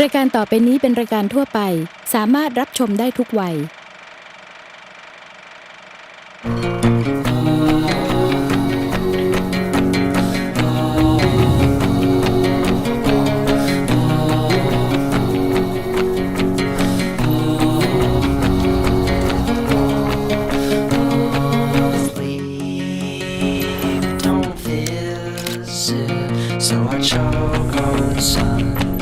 รายการต่อไปนี้เป็นรายการทั่วไป สามารถรับชมได้ทุกวัย sleep don't visit, so I choke on the sun.